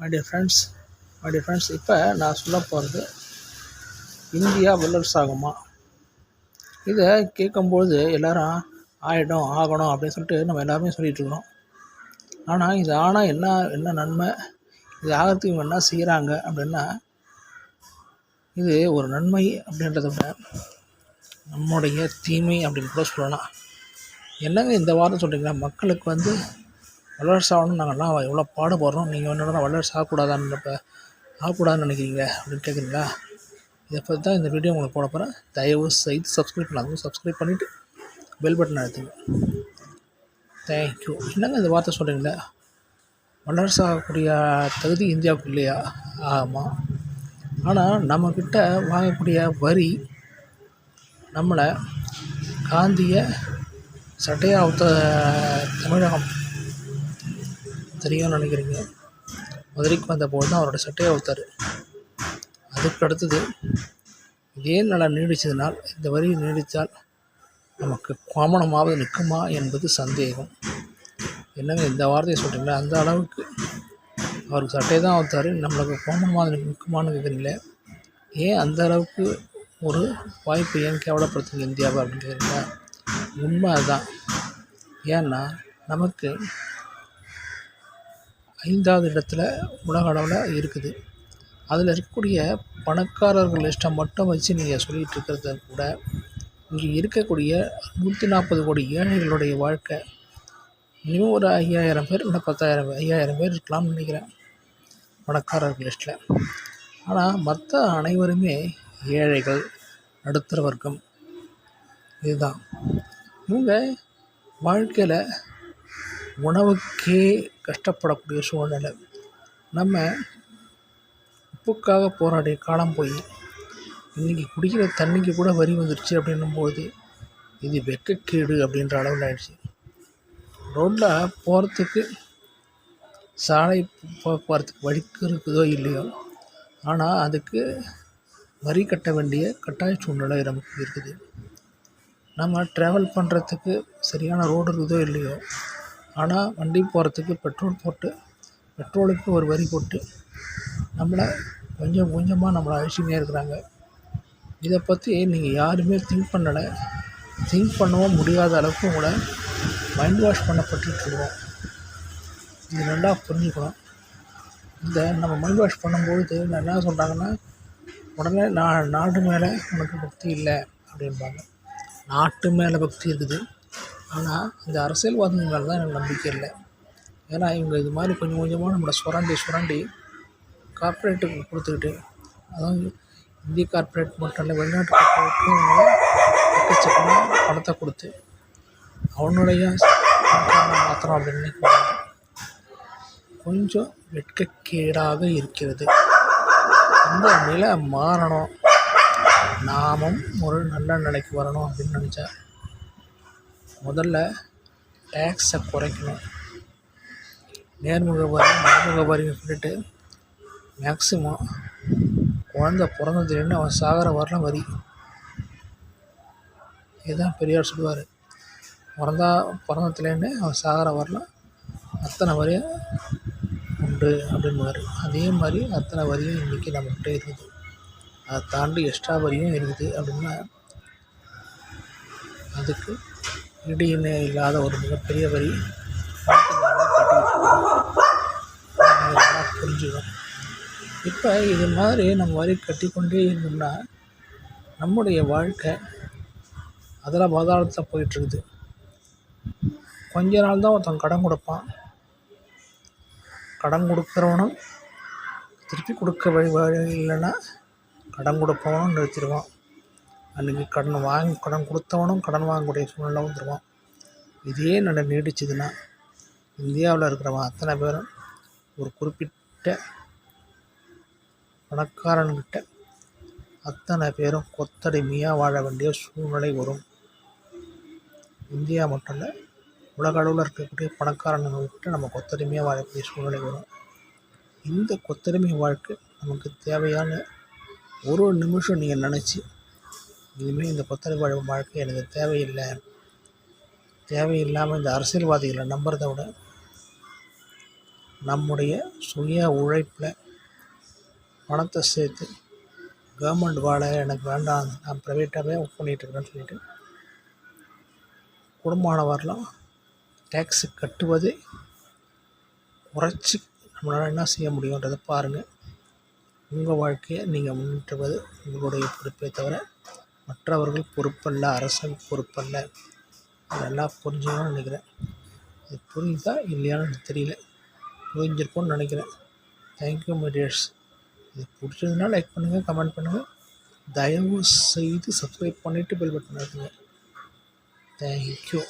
My dear friends my dear friends இப்போ நான் சொல்ல போகிறது இந்தியா வல்லரசாகுமா இதை கேட்கும்போது எல்லாரும் ஆகிடும் ஆகணும் அப்படின்னு சொல்லிட்டு நம்ம எல்லாருமே சொல்லிகிட்டு இருக்கிறோம். ஆனால் இது ஆனால் என்ன என்ன நன்மை? இது ஆகிறதுக்கு இவங்க என்ன செய்கிறாங்க அப்படின்னா இது ஒரு நன்மை அப்படின்றத விட நம்முடைய தீமை அப்படின்னு கூட சொல்லலாம். என்னங்க இந்த வாரம் சொல்கிறீங்களா மக்களுக்கு வந்து வல்லரசு ஆகணும் நாங்கள்லாம் எவ்வளோ பாடுபடுறோம். நீங்கள் ஒன்று வல்லரசு ஆகக்கூடாதான்னு ஆகக்கூடாதுன்னு நினைக்கிறீங்க அப்படின்னு கேட்குறீங்களா இதை பற்றி தான் இந்த வீடியோ உங்களுக்கு போட போகிறேன் தயவு செய்து சப்ஸ்கிரைப் பண்ணாதும் சப்ஸ்கிரைப் பண்ணிவிட்டு பெல் பட்டன் அழுத்துங்க. தேங்க்யூ என்னங்க இந்த வார்த்தை சொல்கிறீங்களே வல்லரசு ஆகக்கூடிய தகுதி இந்தியாவுக்கு இல்லையா? ஆமாம் ஆனால் நம்மக்கிட்ட வாங்கக்கூடிய வரி நம்மளை காந்திய சட்டையாக தமிழகம் தெரியும்னு நினைக்கிறீங்க? மதுரைக்கு வந்தபோது தான் அவரோட சட்டையை அவுத்தார். அதுக்கு அடுத்தது இதே நல்லா நீடிச்சதுனால் இந்த வரி நீடித்தால் நமக்கு கோமணமாவது நிற்குமா என்பது சந்தேகம். என்னங்க இந்த வார்த்தையை சொல்கிறீங்களா அந்த அளவுக்கு அவருக்கு சட்டையை தான் அவுத்தார். நம்மளுக்கு கோமணமாவது நிற்குமான்னு கேட்குறீங்களே? ஏன் அந்த அளவுக்கு ஒரு வாய்ப்பு ஏன் கேவலப்படுத்துங்க இந்தியாவை அப்படின்னு கேட்குறீங்களா? உண்மை அதுதான். ஏன்னா நமக்கு ஐந்தாவது இடத்துல உலக அளவில் இருக்குது. அதில் இருக்கக்கூடிய பணக்காரர்கள் லிஸ்ட்டை மட்டும் வச்சு நீங்கள் சொல்லிகிட்டு இருக்கிறத கூட இங்கே இருக்கக்கூடிய நூற்றி நாற்பது கோடி ஏழைகளுடைய வாழ்க்கை மினிமம் ஒரு ஐயாயிரம் பேர் இல்லை பத்தாயிரம் ஐயாயிரம் பேர் இருக்கலாம்னு நினைக்கிறேன் பணக்காரர்கள் லிஸ்ட்டில் ஆனால் மற்ற அனைவருமே ஏழைகள் நடுத்தர வர்க்கம் இதுதான். இவங்க வாழ்க்கையில் உணவுக்கே கஷ்டப்படக்கூடிய சூழ்நிலை. நம்ம உப்புக்காக போராடிய காலம் போய் இன்றைக்கி குடிக்கிற தண்ணிக்கு கூட வரி வந்துருச்சு அப்படின்னும்போது இது வெக்கக்கேடு அப்படின்ற அளவில் ஆயிடுச்சு. ரோட்டில் போகிறதுக்கு சாலை போக்குவரத்துக்கு வழிக்கு இருக்குதோ இல்லையோ ஆனால் அதுக்கு வரி கட்ட வேண்டிய கட்டாய சூழ்நிலை நமக்கு இருக்குது. நம்ம ட்ராவல் பண்ணுறதுக்கு சரியான ரோடு இருக்குதோ இல்லையோ ஆனால் வண்டி போகிறதுக்கு பெட்ரோல் போட்டு பெட்ரோலுக்கு ஒரு வரி போட்டு நம்மளை கொஞ்சம் கொஞ்சமாக நம்மளை அழிச்சிக்கினே இருக்கிறாங்க. இதை பற்றி நீங்கள் யாருமே திங்க் பண்ணலை. திங்க் பண்ணவும் முடியாத அளவுக்கு உங்களை மைண்ட் வாஷ் பண்ணப்பட்டுருக்குறோம் இது நல்லா புரிஞ்சுக்கணும். இந்த நம்ம மைண்ட் வாஷ் பண்ணும்பொழுது என்ன சொல்கிறாங்கன்னா உடனே நா நாடு மேலே உனக்கு பக்தி இல்லை அப்படின்பாங்க நாட்டு மேலே பக்தி இருக்குது. ஆனால் இந்த அரசியல்வாதிகள் தான் எனக்கு நம்பிக்கை இல்லை. ஏன்னா இவங்க இது மாதிரி கொஞ்சம் கொஞ்சமாக நம்மளை சுரண்டி சுரண்டி கார்ப்பரேட்டுக்கு கொடுத்துக்கிட்டு அதாவது இந்திய கார்ப்பரேட் மட்டும் இல்லை வெளிநாட்டு கார்ப்பரேட்டுக்கும் எக்கச்சக்கமாக பணத்தை கொடுத்து அவனுடைய மாத்திரம் அப்படின்னு கொஞ்சம் வெட்கக்கேடாக இருக்கிறது. அந்த நிலை மாறணும். நாமும் ஒரு நல்ல நிலைக்கு வரணும் அப்படின்னு நினச்சேன் முதல்ல டேக்ஸை குறைக்கணும். நேர்முக வரி மறைமுக வரின்னு சொல்லிட்டு மேக்ஸிமம் குழந்த பிறந்ததுலேருந்து அவன் சாகிற வரலாம் வரி. இதுதான் பெரியார் சொல்லுவார். பிறந்தா பிறந்ததுலேருந்து அவன் சாகிற வரலாம் அத்தனை வரியும் உண்டு அப்படின்வார் அதே மாதிரி அத்தனை வரியும் இன்றைக்கி நம்மக்கிட்ட இருக்குது. அதை தாண்டி எக்ஸ்ட்ரா வரியும் இருக்குது அப்படின்னா அதுக்கு இடையுமே இல்லாத ஒரு மிகப்பெரிய வரி புரிஞ்சுக்கணும். இப்போ இது மாதிரி நம்ம வரி கட்டிக்கொண்டே இருந்தோம்னா நம்முடைய வாழ்க்கை அதில் பாதாளத்தில் போயிட்டுருக்குது. கொஞ்ச நாள் தான் ஒருத்தன் கடன் கொடுப்பான். கடன் கொடுக்குறவனும் திருப்பி கொடுக்க வழி வழி இல்லைன்னா கடன் கொடுப்பவனும் நிறுத்திடுவான். அன்றைக்கி கடன் வாங்கி கடன் கொடுத்தவனும் கடன் வாங்கக்கூடிய சூழ்நிலை வந்துடுவான் இதே நட நீடிச்சதுன்னா இந்தியாவில் இருக்கிறவன் அத்தனை பேரும் ஒரு குறிப்பிட்ட பணக்காரன்கிட்ட அத்தனை பேரும் கொத்தடிமையாக வாழ வேண்டிய சூழ்நிலை வரும். இந்தியா மட்டும் இல்லை உலக அளவில் இருக்கக்கூடிய பணக்காரன்கிட்ட நம்ம கொத்தடிமையாக வாழக்கூடிய சூழ்நிலை வரும். இந்த கொத்தடிமை வாழ்க்கை நமக்கு தேவையான ஒரு ஒரு நிமிஷம் நீங்கள் நினச்சி இனிமேல் இந்த புத்தகம் வாழும் வாழ்க்கை எனக்கு தேவையில்லை. தேவையில்லாமல் இந்த அரசியல்வாதிகளை நம்புறதை விட நம்முடைய சுய உழைப்பில் பணத்தை சேர்த்து கவர்மெண்ட் வேலை எனக்கு வேண்டாம். நான் ப்ரைவேட்டாகவே ஒர்க் பண்ணிகிட்ருக்கிறேன்னு சொல்லிட்டு குடும்பமானவரெலாம் டேக்ஸு கட்டுவதை குறைச்சி நம்மளால் என்ன செய்ய முடியுன்றதை பாருங்கள் உங்கள் வாழ்க்கையை நீங்கள் முன்னேற்றுவது உங்களுடைய பொறுப்பே தவிர மற்றவர்கள் பொறுப்பல்ல அரசன் பொறுப்பல்ல. அதெல்லாம் புரிஞ்சுக்கணும்னு நினைக்கிறேன். இது புரியுதா இல்லையான்னு எனக்கு தெரியல. புரிஞ்சிருக்கும்னு நினைக்கிறேன். தேங்க்யூ மை டியர்ஸ் இது பிடிச்சதுன்னா லைக் பண்ணுங்கள் கமெண்ட் பண்ணுங்கள் தயவு செய்து சப்ஸ்கிரைப் பண்ணிவிட்டு பெல் பட்டன் அழுத்துங்க தேங்க்யூ